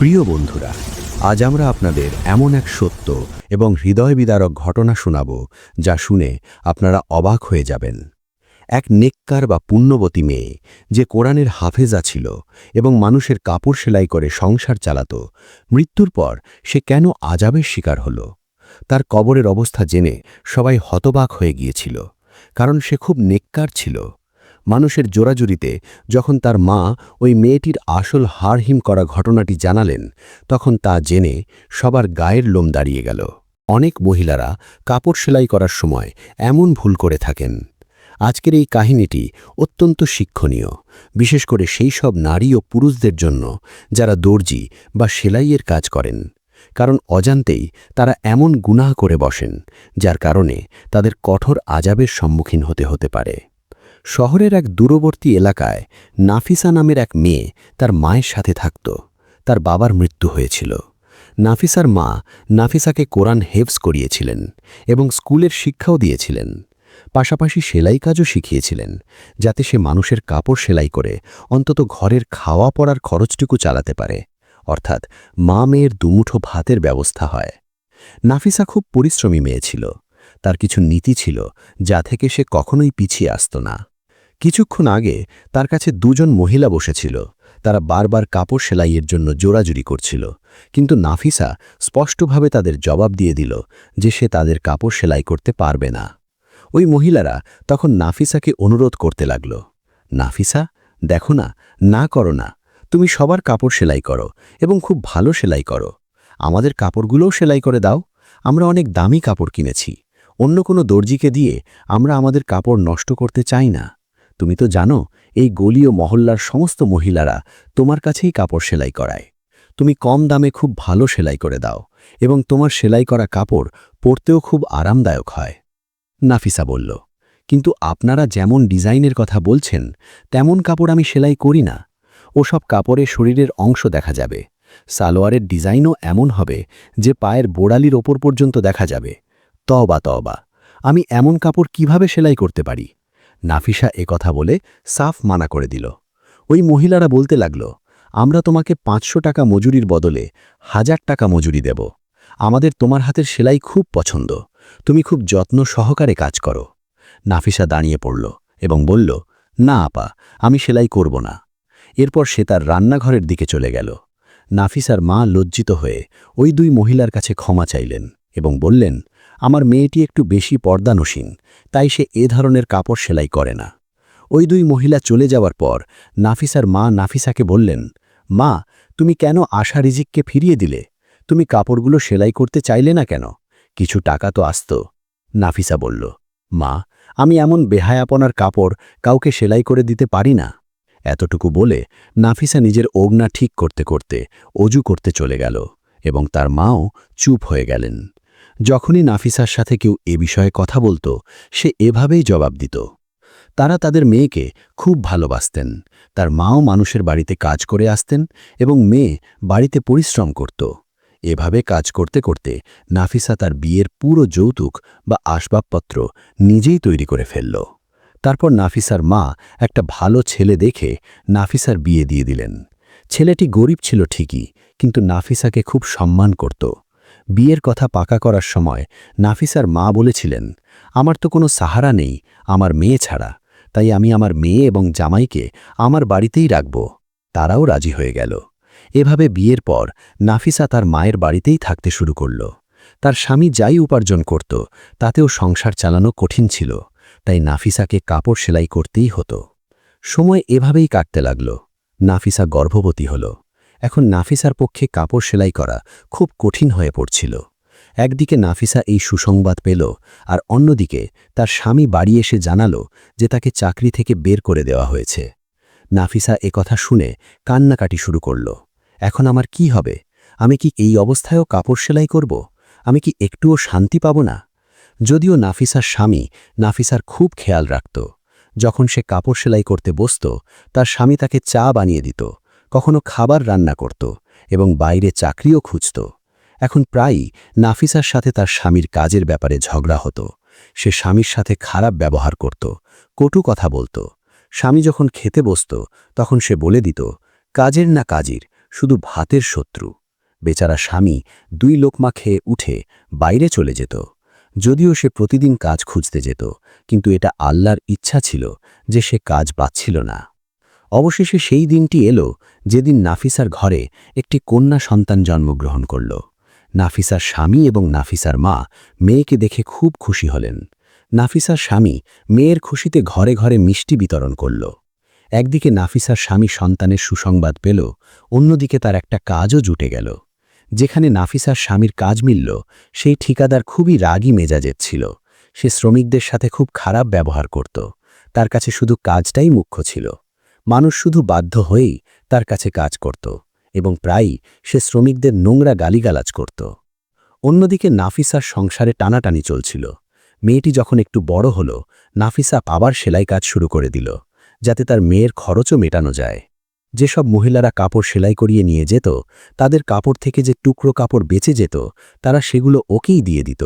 প্রিয় বন্ধুরা, আজ আমরা আপনাদের এমন এক সত্য এবং হৃদয় বিদারক ঘটনা শোনাব যা শুনে আপনারা অবাক হয়ে যাবেন। এক নেককার বা পুণ্যবতী মেয়ে যে কোরআনের হাফেজা ছিল এবং মানুষের কাপড় সেলাই করে সংসার চালাত, মৃত্যুর পর সে কেন আজাবের শিকার হল? তার কবরের অবস্থা জেনে সবাই হতবাক হয়ে গিয়েছিল, কারণ সে খুব নেককার ছিল। মানুষের জোরাজুরিতে যখন তার মা ওই মেয়েটির আসল হাড়হিম করা ঘটনাটি জানালেন, তখন তা জেনে সবার গায়ের লোম দাঁড়িয়ে গেল। অনেক মহিলারা কাপড় সেলাই করার সময় এমন ভুল করে থাকেন। আজকের এই কাহিনীটি অত্যন্ত শিক্ষণীয়, বিশেষ করে সেই সব নারী ও পুরুষদের জন্য যারা দর্জি বা সেলাইয়ের কাজ করেন, কারণ অজান্তেই তারা এমন গুনাহ করে বসেন, যার কারণে তাদের কঠোর আজাবের সম্মুখীন হতে হতে পারে। শহরের এক দূরবর্তী এলাকায় নাফিসা নামের এক মেয়ে তার মায়ের সাথে থাকত। তার বাবার মৃত্যু হয়েছিল। নাফিসার মা নাফিসাকে কোরআন হেভস করিয়েছিলেন এবং স্কুলের শিক্ষাও দিয়েছিলেন। পাশাপাশি সেলাই কাজও শিখিয়েছিলেন, যাতে সে মানুষের কাপড় সেলাই করে অন্তত ঘরের খাওয়া পড়ার খরচটুকু চালাতে পারে। অর্থাৎ মা মেয়ের দুমুঠো ভাতের ব্যবস্থা হয়। নাফিসা খুব পরিশ্রমী মেয়ে ছিল। তার কিছু নীতি ছিল যা থেকে সে কখনোই পিছিয়ে আসত না। কিছুক্ষণ আগে তার কাছে দুজন মহিলা বসেছিল। তারা বারবার কাপড় সেলাইয়ের জন্য জোরাজুরি করছিল, কিন্তু নাফিসা স্পষ্টভাবে তাদের জবাব দিয়ে দিল যে সে তাদের কাপড় সেলাই করতে পারবে না। ওই মহিলারা তখন নাফিসাকে অনুরোধ করতে লাগল, নাফিসা, দেখো না না করো না, তুমি সবার কাপড় সেলাই করো এবং খুব ভালো সেলাই করো। আমাদের কাপড়গুলোও সেলাই করে দাও, আমরা অনেক দামি কাপড় কিনেছি, অন্য কোনো দর্জিকে দিয়ে আমরা আমাদের কাপড় নষ্ট করতে চাই না। তুমি তো জানো, এই গলি ও মহল্লার সমস্ত মহিলারা তোমার কাছেই কাপড় সেলাই করায়। তুমি কম দামে খুব ভালো সেলাই করে দাও এবং তোমার সেলাই করা কাপড় পরতেও খুব আরামদায়ক হয়। নাফিসা বলল, কিন্তু আপনারা যেমন ডিজাইনের কথা বলছেন, তেমন কাপড় আমি সেলাই করি না। ওসব কাপড়ে শরীরের অংশ দেখা যাবে। সালোয়ারের ডিজাইনও এমন হবে যে পায়ের বোড়ালির ওপর পর্যন্ত দেখা যাবে। তবা তবা আমি এমন কাপড় কীভাবে সেলাই করতে পারি? নাফিসা কথা বলে সাফ মানা করে দিল। ওই মহিলারা বলতে লাগল, আমরা তোমাকে পাঁচশো টাকা মজুরির বদলে হাজার টাকা মজুরি দেব। আমাদের তোমার হাতের সেলাই খুব পছন্দ। তুমি খুব যত্ন সহকারে কাজ করো। নাফিসা দাঁড়িয়ে পড়ল এবং বলল, না আপা, আমি সেলাই করব না। এরপর সে তার রান্নাঘরের দিকে চলে গেল। নাফিসার মা লজ্জিত হয়ে ওই দুই মহিলার কাছে ক্ষমা চাইলেন এবং বললেন আমার মেয়েটি একটু বেশি পর্দানসীন, তাই সে এ ধরনের কাপড় সেলাই করে না। ওই দুই মহিলা চলে যাওয়ার পর নাফিসার মা নাফিসাকে বললেন, মা, তুমি কেন আশা রিজিককে ফিরিয়ে দিলে? তুমি কাপড়গুলো সেলাই করতে চাইলে না কেন? কিছু টাকা তো আসত। নাফিসা বলল, মা, আমি এমন বেহায়াপনার কাপড় কাউকে সেলাই করে দিতে পারি না। এতটুকু বলে নাফিসা নিজের ওগনা ঠিক করতে করতে অজু করতে চলে গেল এবং তার মাও চুপ হয়ে গেলেন। যখনই নাফিসার সাথে কেউ এ বিষয়ে কথা বলত, সে এভাবেই জবাব দিত। তারা তাদের মেয়েকে খুব ভালোবাসতেন, তার মাও মানুষের বাড়িতে কাজ করে আসতেন এবং মেয়ে বাড়িতে পরিশ্রম করত। এভাবে কাজ করতে করতে নাফিসা তার বিয়ের পুরো যৌতুক বা আসবাবপত্র নিজেই তৈরি করে ফেলল। তারপর নাফিসার মা একটা ভালো ছেলে দেখে নাফিসার বিয়ে দিয়ে দিলেন। ছেলেটি গরিব ছিল ঠিকই, কিন্তু নাফিসাকে খুব সম্মান করত। বিয়ের কথা পাকা করার সময় নাফিসার মা বলেছিলেন, আমার তো কোনো সাহারা নেই, আমার মেয়ে ছাড়া। তাই আমি আমার মেয়ে এবং জামাইকে আমার বাড়িতেই রাখব। তারাও রাজি হয়ে গেল। এভাবে বিয়ের পর নাফিসা তার মায়ের বাড়িতেই থাকতে শুরু করল। তার স্বামী যাই উপার্জন করত, তাতেও সংসার চালানো কঠিন ছিল, তাই নাফিসাকে কাপড় সেলাই করতেই হতো। সময় এভাবেই কাটতে লাগল। নাফিসা গর্ভবতী হল। এখন নাফিসার পক্ষে কাপড় সেলাই করা খুব কঠিন হয়ে পড়ছিল। একদিকে নাফিসা এই সুসংবাদ পেল, আর অন্যদিকে তার স্বামী বাড়ি এসে জানালো যে তাকে চাকরি থেকে বের করে দেওয়া হয়েছে। নাফিসা কথা শুনে কান্নাকাটি শুরু করল, এখন আমার কি হবে? আমি কি এই অবস্থায়ও কাপড় সেলাই করব? আমি কি একটুও শান্তি পাব না? যদিও নাফিসার স্বামী নাফিসার খুব খেয়াল রাখত। যখন সে কাপড় সেলাই করতে বসত, তার স্বামী তাকে চা বানিয়ে দিত কখনো খাবার রান্না করত এবং বাইরে চাকরিও খুঁজত। এখন প্রায়ই নাফিসার সাথে তার স্বামীর কাজের ব্যাপারে ঝগড়া হতো। সে স্বামীর সাথে খারাপ ব্যবহার করত, কটু কথা বলত। স্বামী যখন খেতে বসত, তখন সে বলে দিত, কাজের না কাজের, শুধু ভাতের শত্রু। বেচারা স্বামী দুই লোকমা খেয়ে উঠে বাইরে চলে যেত। যদিও সে প্রতিদিন কাজ খুঁজতে যেত, কিন্তু এটা আল্লাহর ইচ্ছা ছিল যে সে কাজ পাচ্ছিল না। অবশেষে সেই দিনটি এলো যেদিন নাফিসার ঘরে একটি কন্যা সন্তান জন্মগ্রহণ করল। নাফিসার স্বামী এবং নাফিসার মা মেয়েকে দেখে খুব খুশি হলেন। নাফিসার স্বামী মেয়ের খুশিতে ঘরে ঘরে মিষ্টি বিতরণ করল। একদিকে নাফিসার স্বামী সন্তানের সুসংবাদ পেল, অন্যদিকে তার একটা কাজও জুটে গেল। যেখানে নাফিসার স্বামীর কাজ মিলল, সেই ঠিকাদার খুবই রাগী মেজাজের ছিল। সে শ্রমিকদের সাথে খুব খারাপ ব্যবহার করত। তার কাছে শুধু কাজটাই মুখ্য ছিল। মানুষ শুধু বাধ্য হয়েই তার কাছে কাজ করত এবং প্রায়ই সে শ্রমিকদের নোংরা গালিগালাজ করত। অন্যদিকে নাফিসার সংসারে টানাটানি চলছিল। মেয়েটি যখন একটু বড় হল, নাফিসা আবার সেলাই কাজ শুরু করে দিল, যাতে তার মেয়ের খরচও মেটানো যায়। যেসব মহিলারা কাপড় সেলাই করিয়ে নিয়ে যেত, তাদের কাপড় থেকে যে টুকরো কাপড় বেঁচে যেত, তারা সেগুলো ওকেই দিয়ে দিত।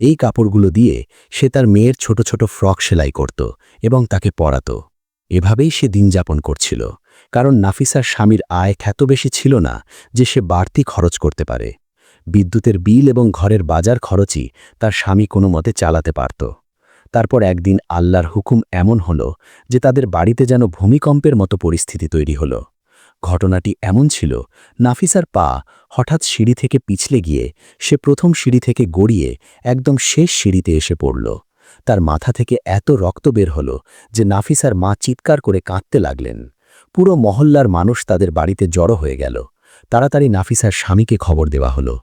এই কাপড়গুলো দিয়ে সে তার মেয়ের ছোট ছোট ফ্রক সেলাই করত এবং তাকে পরাত। এভাবেই সে দিন যাপন করছিল, কারণ নাফিসার স্বামীর আয় খ্যাত বেশি ছিল না যে সে বাড়তি খরচ করতে পারে। বিদ্যুতের বিল এবং ঘরের বাজার খরচই তার স্বামী কোনো মতে চালাতে পারত। তারপর একদিন আল্লাহর হুকুম এমন হল যে তাদের বাড়িতে যেন ভূমিকম্পের মতো পরিস্থিতি তৈরি হল। ঘটনাটি এমন ছিল, নাফিসার পা হঠাৎ সিঁড়ি থেকে পিছলে গিয়ে সে প্রথম সিঁড়ি থেকে গড়িয়ে একদম শেষ সিঁড়িতে এসে পড়ল। তার মাথা থেকে এত রক্ত বের হল যে নাফিসার মা চিৎকার করে কাঁদতে লাগলেন। পুরো মহল্লার মানুষ তাদের বাড়িতে জড়ো হয়ে গেল। তাড়াতাড়ি নাফিসার স্বামীকে খবর দেওয়া হলো।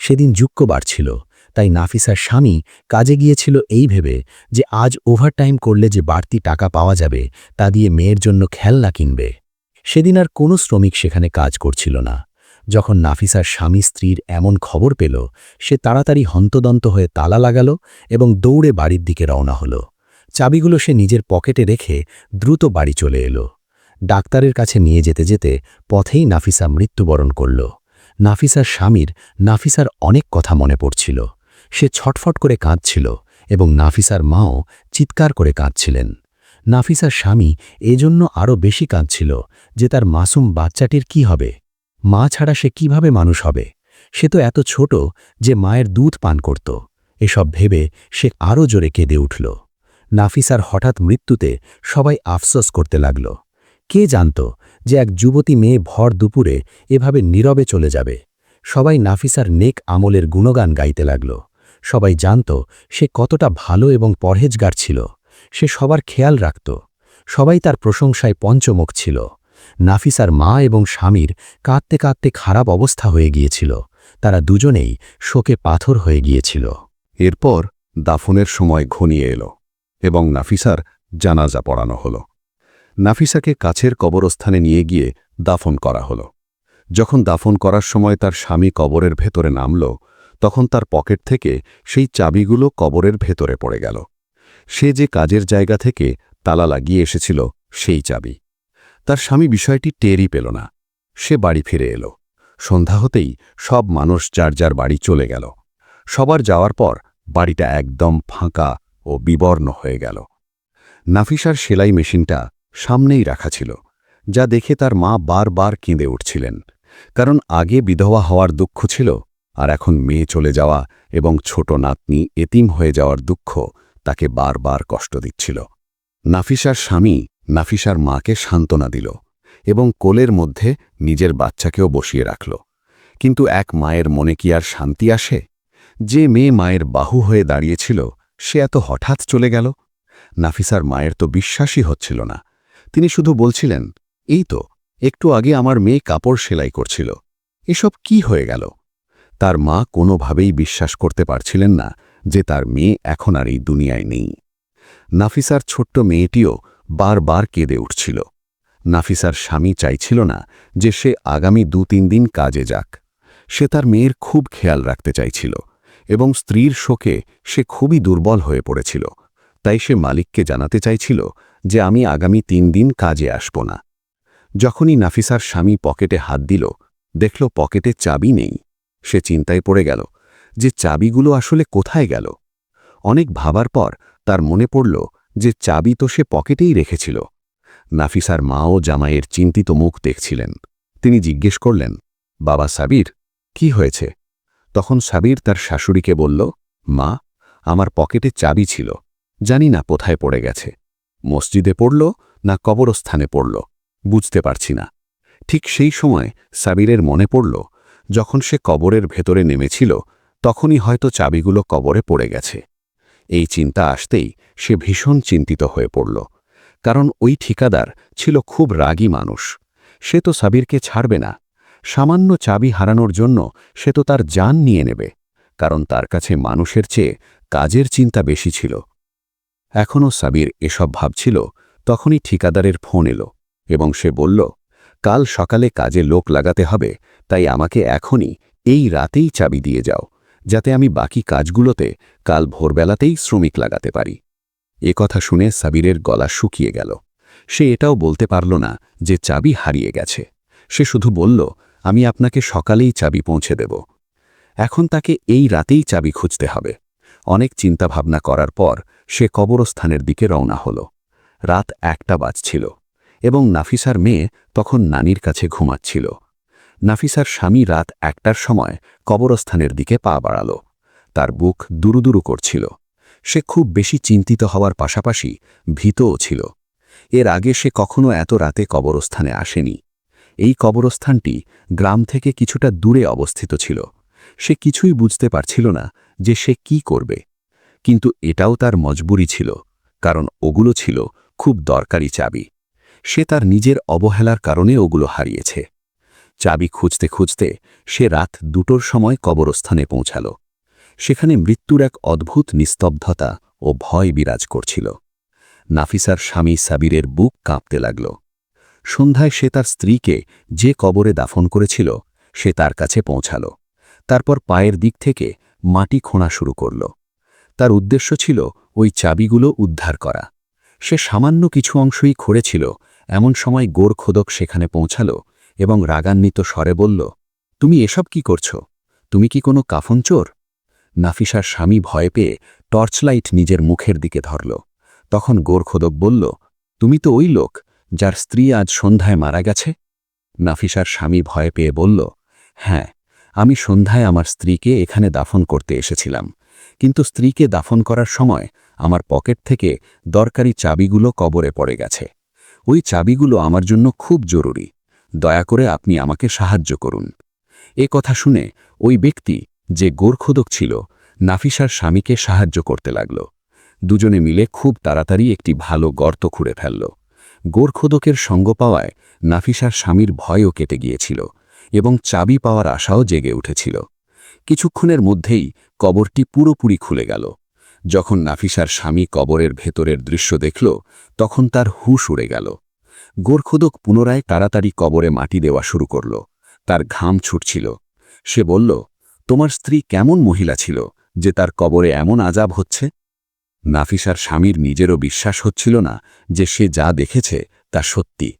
সেদিন যুক্ক বাড়ছিল তাই নাফিসার স্বামী কাজে গিয়েছিল এই ভেবে যে আজ ওভারটাইম করলে যে বাড়তি টাকা পাওয়া যাবে তা দিয়ে মেয়ের জন্য খেলনা কিনবে। সেদিন আর কোনো শ্রমিক সেখানে কাজ করছিল না। যখন নাফিসার স্বামী স্ত্রীর এমন খবর পেল, সে তাড়াতাড়ি হন্তদন্ত হয়ে তালা লাগাল এবং দৌড়ে বাড়ির দিকে রওনা হল। চাবিগুলো সে নিজের পকেটে রেখে দ্রুত বাড়ি চলে এলো। ডাক্তারের কাছে নিয়ে যেতে যেতে পথেই নাফিসা মৃত্যুবরণ করল। নাফিসার স্বামীর নাফিসার অনেক কথা মনে পড়ছিল। সে ছটফট করে কাঁদছিল এবং নাফিসার মাও চিৎকার করে কাঁদছিলেন। নাফিসার স্বামী এজন্য আরও বেশি কাঁদছিল যে তার মাসুম বাচ্চাটির কি হবে? মা ছাড়া সে কীভাবে মানুষ হবে? সে তো এত ছোট যে মায়ের দুধ পান করত। এসব ভেবে সে আরও জোরে কেঁদে উঠল। নাফিসার হঠাৎ মৃত্যুতে সবাই আফসোস করতে লাগল। কে জানত যে এক যুবতী মেয়ে ভর দুপুরে এভাবে নীরবে চলে যাবে। সবাই নাফিসার নেক আমলের গুণগান গাইতে লাগল। সবাই জানত সে কতটা ভালো এবং পরহেজগার ছিল। সে সবার খেয়াল রাখত। সবাই তার প্রশংসায় পঞ্চমুখ ছিল। নাফিসার মা এবং স্বামীর কাঁদতে কাঁদতে খারাপ অবস্থা হয়ে গিয়েছিল। তারা দুজনেই শোকে পাথর হয়ে গিয়েছিল। এরপর দাফনের সময় ঘনিয়ে এলো এবং নাফিসার জানাজা পড়ানো হল। নাফিসাকে কাছের কবরস্থানে নিয়ে গিয়ে দাফন করা হলো। যখন দাফন করার সময় তার স্বামী কবরের ভেতরে নামল, তখন তার পকেট থেকে সেই চাবিগুলো কবরের ভেতরে পড়ে গেল। সে যে কাজের জায়গা থেকে তালা লাগিয়ে এসেছিল, সেই চাবি। তার স্বামী বিষয়টি টেরই পেল না। সে বাড়ি ফিরে এলো। সন্ধ্যা হতেই সব মানুষ যার যার বাড়ি চলে গেল। সবার যাওয়ার পর বাড়িটা একদম ফাঁকা ও বিবর্ণ হয়ে গেল। নাফিসার সেলাই মেশিনটা সামনেই রাখা ছিল, যা দেখে তার মা বারবার কেঁদে উঠছিলেন, কারণ আগে বিধবা হওয়ার দুঃখ ছিল আর এখন মেয়ে চলে যাওয়া এবং ছোট নাতনি এতিম হয়ে যাওয়ার দুঃখ তাকে বারবার কষ্ট দিচ্ছিল। নাফিসার স্বামী নাফিসার মাকে সান্ত্বনা দিল এবং কোলের মধ্যে নিজের বাচ্চাকেও বসিয়ে রাখল। কিন্তু এক মায়ের মনে কি আর শান্তি আসে? যে মেয়ে মায়ের বাহু হয়ে দাঁড়িয়েছিল, সে এত হঠাৎ চলে গেল? নাফিসার মায়ের তো বিশ্বাসই হচ্ছিল না। তিনি শুধু বলছিলেন, এই তো, একটু আগে আমার মেয়ে কাপড় সেলাই করছিল। এসব কি হয়ে গেল? তার মা কোনোভাবেই বিশ্বাস করতে পারছিলেন না যে তার মেয়ে এখন আর এই দুনিয়ায় নেই। নাফিসার ছোট্ট মেয়েটিও বারবার কেঁদে উঠছিল। নাফিসার স্বামী চাইছিল না যে সে আগামী দু তিন দিন কাজে যাক। সে তার মেয়ের খুব খেয়াল রাখতে চাইছিল এবং স্ত্রীর শোকে সে খুবই দুর্বল হয়ে পড়েছিল। তাই সে মালিককে জানাতে চাইছিল যে আমি আগামী তিন দিন কাজে আসব না। যখনই নাফিসার স্বামী পকেটে হাত দিল, দেখল পকেটে চাবি নেই। সে চিন্তায় পড়ে গেল যে চাবিগুলো আসলে কোথায় গেল। অনেক ভাবার পর তার মনে পড়ল যে চাবি তো সে পকেটেই রেখেছিল। নাফিসার মা ও জামাইয়ের চিন্তিত মুখ দেখছিলেন। তিনি জিজ্ঞেস করলেন, বাবা সাবির, কি হয়েছে? তখন সাবির তার শাশুড়িকে বলল, মা, আমার পকেটে চাবি ছিল। জানি না কোথায় পড়ে গেছে। মসজিদে পড়ল না কবরস্থানে পড়ল, বুঝতে পারছি না। ঠিক সেই সময় সাবিরের মনে পড়ল, যখন সে কবরের ভেতরে নেমেছিল, তখনই হয়তো চাবিগুলো কবরে পড়ে গেছে। এই চিন্তা আসতেই সে ভীষণ চিন্তিত হয়ে পড়ল। কারণ ওই ঠিকাদার ছিল খুব রাগী মানুষ। সে তো সাবিরকে ছাড়বে না। সামান্য চাবি হারানোর জন্য সে তো তার যান নিয়ে নেবে। কারণ তার কাছে মানুষের চেয়ে কাজের চিন্তা বেশি ছিল। এখনও সাবির এসব ভাবছিল, তখনই ঠিকাদারের ফোন এলো এবং সে বলল, কাল সকালে কাজে লোক লাগাতে হবে, তাই আমাকে এখনই এই রাতেই চাবি দিয়ে যাও। যাতে আমি বাকি কাজগুলোতে কাল ভোরবেলাতেই শ্রমিক লাগাতে পারি। এ কথা শুনে সাবিরের গলা শুকিয়ে গেল। সে এটাও বলতে পারল না যে চাবি হারিয়ে গেছে। সে শুধু বলল, আমি আপনাকে সকালেই চাবি পৌঁছে দেব। এখন তাকে এই রাতেই চাবি খুঁজতে হবে। অনেক চিন্তাভাবনা করার পর সে কবরস্থানের দিকে রওনা হল। রাত একটা বাজছিল এবং নাফিসার মেয়ে তখন নানির কাছে ঘুমাচ্ছিল। নাফিসার স্বামী রাত একটার সময় কবরস্থানের দিকে পা বাড়াল। তার বুক দুরুদুরু করছিল। সে খুব বেশি চিন্তিত হওয়ার পাশাপাশি ভীতও ছিল। এর আগে সে কখনো এত রাতে কবরস্থানে আসেনি। এই কবরস্থানটি গ্রাম থেকে কিছুটা দূরে অবস্থিত ছিল। সে কিছুই বুঝতে পারছিল না যে সে কি করবে। কিন্তু এটাও তার মজবুরি ছিল, কারণ ওগুলো ছিল খুব দরকারি চাবি। সে তার নিজের অবহেলার কারণে ওগুলো হারিয়েছে। চাবি খুঁজতে খুঁজতে সে রাত দুটোর সময় কবরস্থানে পৌঁছাল। সেখানে মৃত্যুর এক অদ্ভুত নিস্তব্ধতা ও ভয় বিরাজ করছিল। নাফিসার স্বামী সাবিরের বুক কাঁপতে লাগল। সন্ধ্যায় সে তার স্ত্রীকে যে কবরে দাফন করেছিল, সে তার কাছে পৌঁছাল। তারপর পায়ের দিক থেকে মাটি খোঁড়া শুরু করল। তার উদ্দেশ্য ছিল ওই চাবিগুলো উদ্ধার করা। সে সামান্য কিছু অংশই খড়েছিল, এমন সময় গোরখোদক সেখানে পৌঁছাল এবং রাগান্বিত স্বরে বলল, তুমি এসব কি করছ? তুমি কি কোনো কাফন চোর? নাফিসার স্বামী ভয় পেয়ে টর্চলাইট নিজের মুখের দিকে ধরল। তখন গোরখোদক বলল, তুমি তো ওই লোক যার স্ত্রী আজ সন্ধ্যায় মারা গেছে? নাফিসার স্বামী ভয় পেয়ে বলল হ্যাঁ আমি সন্ধ্যায় আমার স্ত্রীকে এখানে দাফন করতে এসেছিলাম। কিন্তু স্ত্রীকে দাফন করার সময় আমার পকেট থেকে দরকারি চাবিগুলো কবরে পড়ে গেছে। ওই চাবিগুলো আমার জন্য খুব জরুরি। দয়া করে আপনি আমাকে সাহায্য করুন। এ কথা শুনে ওই ব্যক্তি, যে গোরখোদক ছিল, নাফিসার স্বামীকে সাহায্য করতে লাগল। দুজনে মিলে খুব তাড়াতাড়ি একটি ভালো গর্ত খুঁড়ে ফেলল। গোরখোদকের সঙ্গ পাওয়ায় নাফিসার স্বামীর ভয়ও কেটে গিয়েছিল এবং চাবি পাওয়ার আশাও জেগে উঠেছিল। কিছুক্ষণের মধ্যেই কবরটি পুরোপুরি খুলে গেল। যখন নাফিসার স্বামী কবরের ভেতরের দৃশ্য দেখল, তখন তার হুশ উড়ে গেল। গোরখোদক পুনরায় তাড়াতাড়ি কবরে মাটি দেওয়া শুরু করল। তার ঘাম ছুটছিল। সে বলল, তোমার স্ত্রী কেমন মহিলা ছিল যে তার কবরে এমন আজাব হচ্ছে? নাফিসার স্বামীর নিজেরও বিশ্বাস হচ্ছিল না যে সে যা দেখেছে তা সত্যি।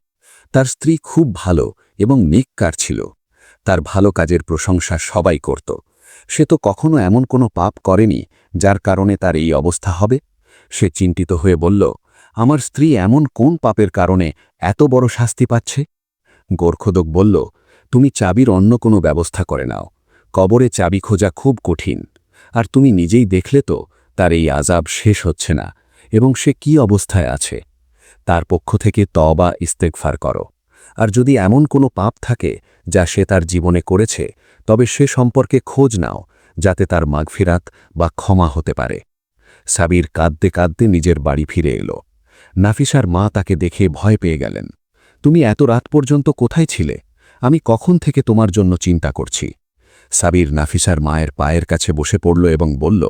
তার স্ত্রী খুব ভালো এবং নেককার ছিল। তার ভালো কাজের প্রশংসা সবাই করত। সে তো কখনো এমন কোনো পাপ করেনি যার কারণে তার এই অবস্থা হবে। সে চিন্তিত হয়ে বলল আমার স্ত্রী এমন কোন পাপের কারণে এত বড় শাস্তি পাচ্ছে? গোর্খদক বলল, তুমি চাবির অন্য কোনো ব্যবস্থা করে নাও। কবরে চাবি খোঁজা খুব কঠিন। আর তুমি নিজেই দেখলে তো তার এই আজাব শেষ হচ্ছে না এবং সে কি অবস্থায় আছে। তার পক্ষ থেকে তবা ইস্তেকফার করো। আর যদি এমন কোনো পাপ থাকে যা সে তার জীবনে করেছে, তবে সে সম্পর্কে খোঁজ নাও, যাতে তার মাগফিরাত বা ক্ষমা হতে পারে। সাবির কাঁদতে কাঁদতে নিজের বাড়ি ফিরে এলো। নাফিসার মা তাকে দেখে ভয় পেয়ে গেলেন। তুমি এত রাত পর্যন্ত কোথায় ছিলে? আমি কখন থেকে তোমার জন্য চিন্তা করছি? সাবির নাফিসার মায়ের পায়ের কাছে বসে পড়ল এবং বলল,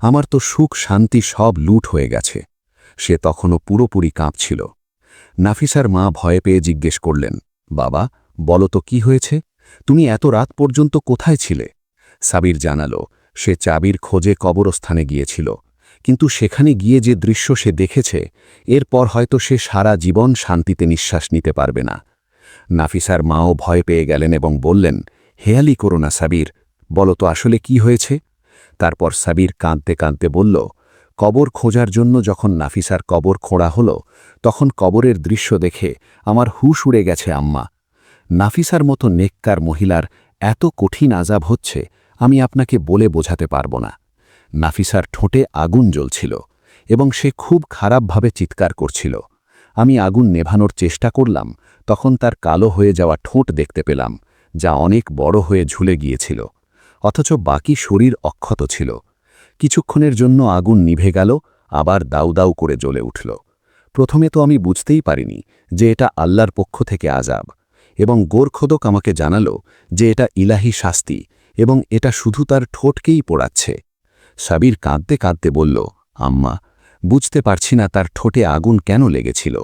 আমার তো সুখ, শান্তি সব লুট হয়ে গেছে সে তখনও পুরোপুরি কাঁপছিল। নাফিসার মা ভয়ে পেয়ে জিজ্ঞেস করলেন, বাবা, বলো তো কি হয়েছে? তুমি এত রাত পর্যন্ত কোথায় ছিলে সাবির জানালো, সে চাবির খোঁজে কবরস্থানে গিয়েছিল। কিন্তু সেখানে গিয়ে যে দৃশ্য সে দেখেছে, এরপর হয়তো সে সারা জীবন শান্তিতে নিঃশ্বাস নিতে পারবে না। নাফিসার মাও ভয় পেয়ে গেলেন এবং বললেন হেয়ালি করো না সাবির, বলো তো আসলে কি হয়েছে? তারপর সাবির কাঁদতে কাঁদতে বলল, কবর খোঁজার জন্য যখন নাফিসার কবর খোঁড়া হল, তখন কবরের দৃশ্য দেখে আমার হুশ উড়ে গেছে আম্মা। নাফিসার মতো নেককার মহিলার এত কঠিন আজাব হচ্ছে, আমি আপনাকে বলে বোঝাতে পারব না। নাফিসার ঠোঁটে আগুন জ্বলছিল এবং সে খুব খারাপভাবে চিৎকার করছিল। আমি আগুন নেভানোর চেষ্টা করলাম, তখন তার কালো হয়ে যাওয়া ঠোঁট দেখতে পেলাম, যা অনেক বড় হয়ে ঝুলে গিয়েছিল। অথচ বাকি শরীর অক্ষত ছিল। কিছুক্ষণের জন্য আগুন নিভে গেল, আবার দাউ দাউ করে জ্বলে উঠল। প্রথমে তো আমি বুঝতেই পারিনি যে এটা আল্লাহর পক্ষ থেকে আজাব এবং গোরখোদক আমাকে জানালো যে এটা ইলাহি শাস্তি এবং এটা শুধু তার ঠোঁটকেই পোড়াচ্ছে। সাবির কাঁদতে কাঁদতে বলল, আম্মা, বুঝতে পারছি না তার ঠোঁটে আগুন কেন লেগেছিল।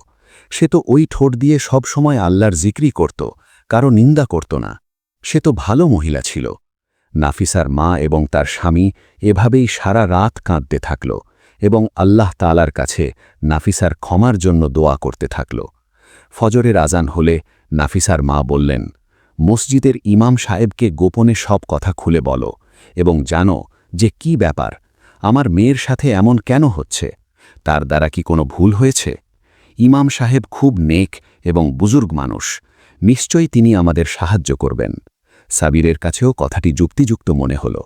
সে তো ওই ঠোঁট দিয়ে সব সময় আল্লাহর জিক্রি করত, কারও নিন্দা করত না। সে তো ভালো মহিলা ছিল। নাফিসার মা এবং তার স্বামী এভাবেই সারা রাত কাঁদতে থাকল এবং আল্লাহ তালার কাছে নাফিসার ক্ষমার জন্য দোয়া করতে থাকল। ফজরের আজান হলে নাফিসার মা বললেন, মসজিদের ইমাম সাহেবকে গোপনে সব কথা খুলে বলো এবং জানো যে কি ব্যাপার? আমার মেয়ের সাথে এমন কেন হচ্ছে? তার দ্বারা কি কোনো ভুল হয়েছে? ইমাম সাহেব খুব নেক এবং বুজুর্গ মানুষ। নিশ্চয়ই তিনি আমাদের সাহায্য করবেন। সাবিরের কাছেও কথাটি যুক্তিযুক্ত মনে হল।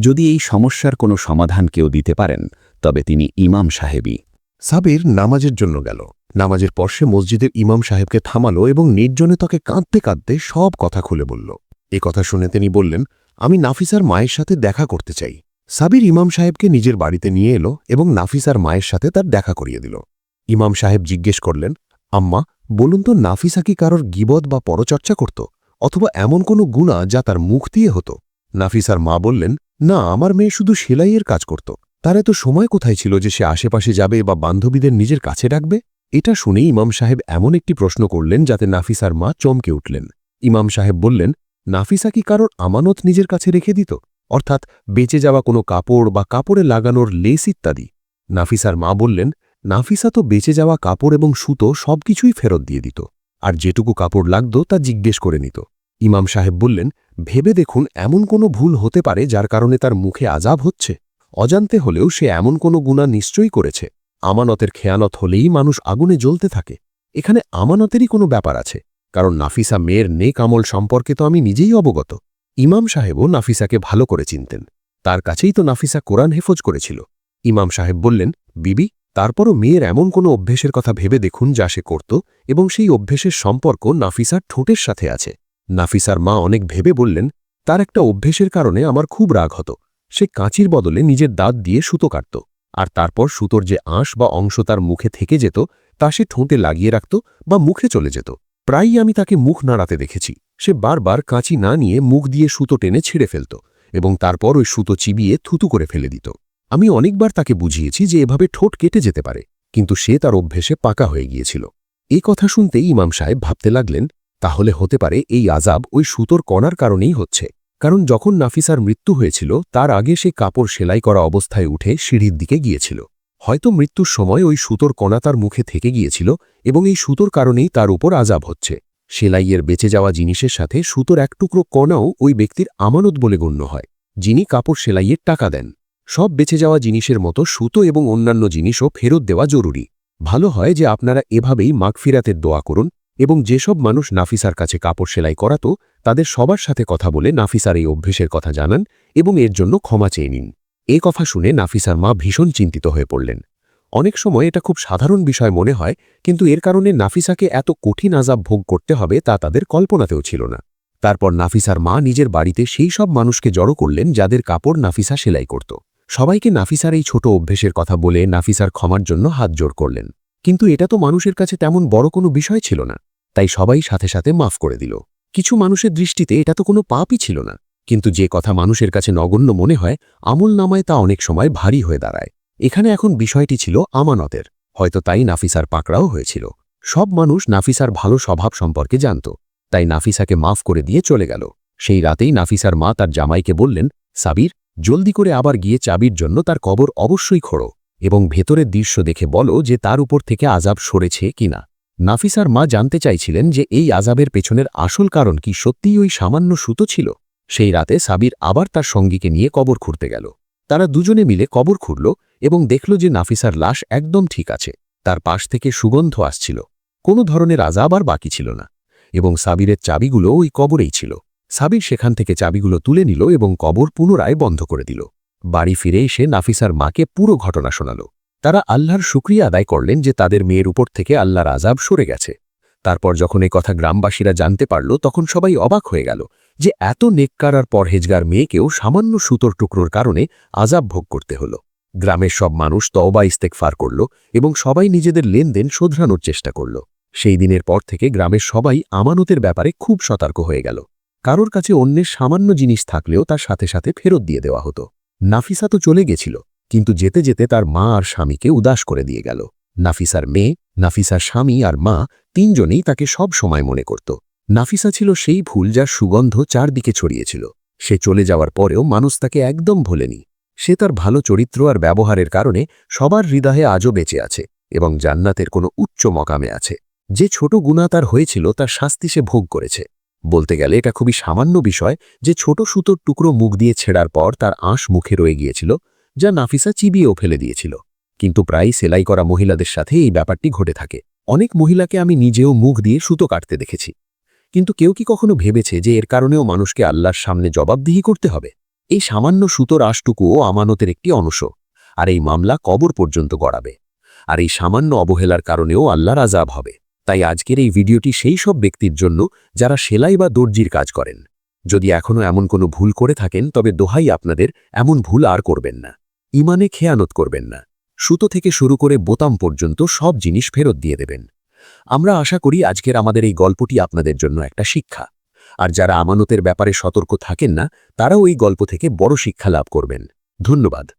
যদি এই সমস্যার কোনো সমাধান কেউ দিতে পারেন, তবে তিনি ইমাম সাহেবই। সাবির নামাজের জন্য গেল। নামাজের পর সে মসজিদের ইমাম সাহেবকে থামালো এবং নির্জনে তাকে কাঁদতে কাঁদতে সব কথা খুলে বলল। এ কথা শুনে তিনি বললেন, আমি নাফিসার মায়ের সাথে দেখা করতে চাই। সাবির ইমাম সাহেবকে নিজের বাড়িতে নিয়ে এলো এবং নাফিসার মায়ের সাথে তার দেখা করিয়ে দিল। ইমাম সাহেব জিজ্ঞেস করলেন, আম্মা, বলুন তো নাফিসা কি কারোর গিবদ বা পরচর্চা করত, অথবা এমন কোনো গুণা যা তার মুখ দিয়ে হতো? নাফিসার মা বললেন, না, আমার মেয়ে শুধু সেলাইয়ের কাজ করত। তার এত সময় কোথায় ছিল যে সে আশেপাশে যাবে বা বান্ধবীদের নিজের কাছে ডাকবে? এটা শুনে ইমাম সাহেব এমন একটি প্রশ্ন করলেন যাতে নাফিসার মা চমকে উঠলেন। ইমাম সাহেব বললেন, নাফিসা কি কারোর আমানত নিজের কাছে রেখে দিত? অর্থাৎ বেঁচে যাওয়া কোনো কাপড় বা কাপড়ে লাগানোর লেস ইত্যাদি। নাফিসার মা বললেন, নাফিসা তো বেঁচে যাওয়া কাপড় এবং সুতো সবকিছুই ফেরত দিয়ে দিত, আর যেটুকু কাপড় লাগত তা জিজ্ঞেস করে নিত। ইমাম সাহেব বললেন, ভেবে দেখুন, এমন কোনো ভুল হতে পারে যার কারণে তার মুখে আজাব হচ্ছে। অজান্তে হলেও সে এমন কোনো গুণা নিশ্চয়ই করেছে। আমানতের খেয়ানত হলেই মানুষ আগুনে জ্বলতে থাকে। এখানে আমানতেরই কোনো ব্যাপার আছে, কারণ নাফিসা মেয়ের নেক আমল সম্পর্কে তো আমি নিজেই অবগত। ইমাম সাহেবও নাফিসাকে ভালো করে চিনতেন। তার কাছেই তো নাফিসা কোরআন হেফজ করেছিল। ইমাম সাহেব বললেন, বিবি, তারপরও মেয়ের এমন কোনো অভ্যেসের কথা ভেবে দেখুন যা সে করত এবং সেই অভ্যেসের সম্পর্ক নাফিসার ঠোঁটের সাথে আছে নাফিসার মা অনেক ভেবে বললেন, তার একটা অভ্যেসের কারণে আমার খুব রাগ হতো। সে কাঁচির বদলে নিজের দাঁত দিয়ে সুতো কাটত। আর তারপর সুতোর যে আঁশ বা অংশ তার মুখে থেকে যেত, তা সে ঠোঁটে লাগিয়ে রাখত বা মুখে চলে যেত। প্রায়ই আমি তাকে মুখ নাড়াতে দেখেছি। সে বারবার কাঁচি না নিয়ে মুখ দিয়ে সুতো টেনে ছিঁড়ে ফেলত এবং তারপর ওই সুতো চিবিয়ে থুতু করে ফেলে দিত। আমি অনেকবার তাকে বুঝিয়েছি যে এভাবে ঠোঁট কেটে যেতে পারে, কিন্তু সে তার অভ্যেসে পাকা হয়ে গিয়েছিল। এই কথা শুনতেই ইমাম সাহেব ভাবতে লাগলেন, তাহলে হতে পারে এই আজাব ওই সুতোর কণার কারণেই হচ্ছে। কারণ যখন নাফিসার মৃত্যু হয়েছিল, তার আগে সে কাপড় সেলাই করা অবস্থায় উঠে সিঁড়ির দিকে গিয়েছিল। হয়তো মৃত্যুর সময় ওই সুতোর কণা তার মুখে থেকে গিয়েছিল এবং এই সুতোর কারণেই তার উপর আজাব হচ্ছে। সেলাইয়ের বেঁচে যাওয়া জিনিসের সাথে সুতোর এক টুকরো কণাও ওই ব্যক্তির আমানত বলে গণ্য হয়, যিনি কাপড় সেলাইয়ের টাকা দেন। সব বেঁচে যাওয়া জিনিসের মতো সুতো এবং অন্যান্য জিনিসও ফেরত দেওয়া জরুরি। ভালো হয় যে আপনারা এভাবেই মাগফিরাতের দোয়া করুন এবং যেসব মানুষ নাফিসার কাছে কাপড় সেলাই করাতো, তাদের সবার সাথে কথা বলে নাফিসার এই অভ্যেসের কথা জানান এবং এর জন্য ক্ষমা চেয়ে নিন। এ কথা শুনে নাফিসার মা ভীষণ চিন্তিত হয়ে পড়লেন। অনেক সময় এটা খুব সাধারণ বিষয় মনে হয়, কিন্তু এর কারণে নাফিসাকে এত কঠিন আজাব ভোগ করতে হবে তা তাদের কল্পনাতেও ছিল না। তারপর নাফিসার মা নিজের বাড়িতে সেই সব মানুষকে জড়ো করলেন যাদের কাপড় নাফিসা সেলাই করত। সবাইকে নাফিসার এই ছোট অভ্যেসের কথা বলে নাফিসার ক্ষমার জন্য হাত জোর করলেন। কিন্তু এটা তো মানুষের কাছে তেমন বড় কোনো বিষয় ছিল না, তাই সবাই সাথে সাথে মাফ করে দিল। কিছু মানুষের দৃষ্টিতে এটা তো কোনো পাপই ছিল না, কিন্তু যে কথা মানুষের কাছে নগণ্য মনে হয়, আমল নামায় তা অনেক সময় ভারী হয়ে দাঁড়ায়। এখানে এখন বিষয়টি ছিল আমানতের। হয়তো তাই নাফিসার পাকড়াও হয়েছিল। সব মানুষ নাফিসার ভালো স্বভাব সম্পর্কে জানত। তাই নাফিসাকে মাফ করে দিয়ে চলে গেল। সেই রাতেই নাফিসার মা তার জামাইকে বললেন, সাবির, জলদি করে আবার গিয়ে চাবির জন্য তার কবর অবশ্যই খোড়ো এবং ভেতরের দৃশ্য দেখে বলো যে তার উপর থেকে আজাব সরেছে কিনা। নাফিসার মা জানতে চাইছিলেন যে এই আজাবের পেছনের আসল কারণ কি সত্যিই ওই সামান্য সুতো ছিল। সেই রাতে সাবির আবার তার সঙ্গীকে নিয়ে কবর খুঁড়তে গেল। তারা দুজনে মিলে কবর খুঁড়ল এবং দেখল যে নাফিসার লাশ একদম ঠিক আছে, তার পাশ থেকে সুগন্ধ আসছিল। কোনো ধরনের আজাব আর বাকি ছিল না এবং সাবিরের চাবিগুলো ওই কবরেই ছিল। সাবির সেখান থেকে চাবিগুলো তুলে নিল এবং কবর পুনরায় বন্ধ করে দিল। বাড়ি ফিরে এসে নাফিসার মাকে পুরো ঘটনা শোনাল। তারা আল্লাহর শুক্রিয়া আদায় করলেন যে তাদের মেয়ের উপর থেকে আল্লাহর আজাব সরে গেছে। তারপর যখন এই কথা গ্রামবাসীরা জানতে পারল, তখন সবাই অবাক হয়ে গেল যে এত নেককার আর পরহেজগার মেয়েকেও সামান্য সুতোর টুকরোর কারণে আজাব ভোগ করতে হল। গ্রামের সব মানুষ তওবা ইস্তেকফার করল এবং সবাই নিজেদের লেনদেন শোধরানোর চেষ্টা করল। সেই দিনের পর থেকে গ্রামের সবাই আমানতের ব্যাপারে খুব সতর্ক হয়ে গেল। কারোর কাছে অন্যের সামান্য জিনিস থাকলেও তার সাথে সাথে ফেরত দিয়ে দেওয়া হতো। নাফিসা তো চলে গেছিল, কিন্তু যেতে যেতে তার মা আর স্বামীকে উদাস করে দিয়ে গেল। নাফিসার মেয়ে, নাফিসার স্বামী আর মা তিনজনেই তাকে সব সময় মনে করত। নাফিসা ছিল সেই ফুল যার সুগন্ধ চারদিকে ছড়িয়েছিল। সে চলে যাওয়ার পরেও মানুষ তাকে একদম ভোলেনি। সে তার ভালো চরিত্র আর ব্যবহারের কারণে সবার হৃদয়ে আজও বেঁচে আছে এবং জান্নাতের কোনো উচ্চ মকামে আছে। যে ছোট গুণা তার হয়েছিল, তার শাস্তি সে ভোগ করেছে। বলতে গেলে এটা খুবই সামান্য বিষয় যে ছোট সুতোর টুকরো মুখ দিয়ে ছেড়ার পর তার আঁশ মুখে রয়ে গিয়েছিল, যা নাফিসা চিবিয়েও ফেলে দিয়েছিল। কিন্তু প্রায় সেলাই করা মহিলাদের সাথে এই ব্যাপারটি ঘটে থাকে। অনেক মহিলাকে আমি নিজেও মুখ দিয়ে সুতো কাটতে দেখেছি। কিন্তু কেউ কি কখনো ভেবেছে যে এর কারণেও মানুষকে আল্লাহর সামনে জবাবদিহি করতে হবে? এই সামান্য সুতোর আশটুকুও আমানতের একটি অংশ। আর এই মামলা কবর পর্যন্ত গড়াবে। আর এই সামান্য অবহেলার কারণেও আল্লাহর আজাব হবে। তাই আজকের এই ভিডিওটি সেই সব ব্যক্তির জন্য যারা সেলাই বা দর্জির কাজ করেন। যদি এখনও এমন কোনো ভুল করে থাকেন, তবে দোহাই আপনাদের এমন ভুল আর করবেন না। ইমানে খেয়ানত করবেন না। সুতো থেকে শুরু করে বোতাম পর্যন্ত সব জিনিস ফেরত দিয়ে দেবেন। আমরা আশা করি আজকের আমাদের এই গল্পটি আপনাদের জন্য একটা শিক্ষা। আর যারা আমানতের ব্যাপারে সতর্ক থাকেন না, তারাও এই গল্প থেকে বড় শিক্ষা লাভ করবেন। ধন্যবাদ।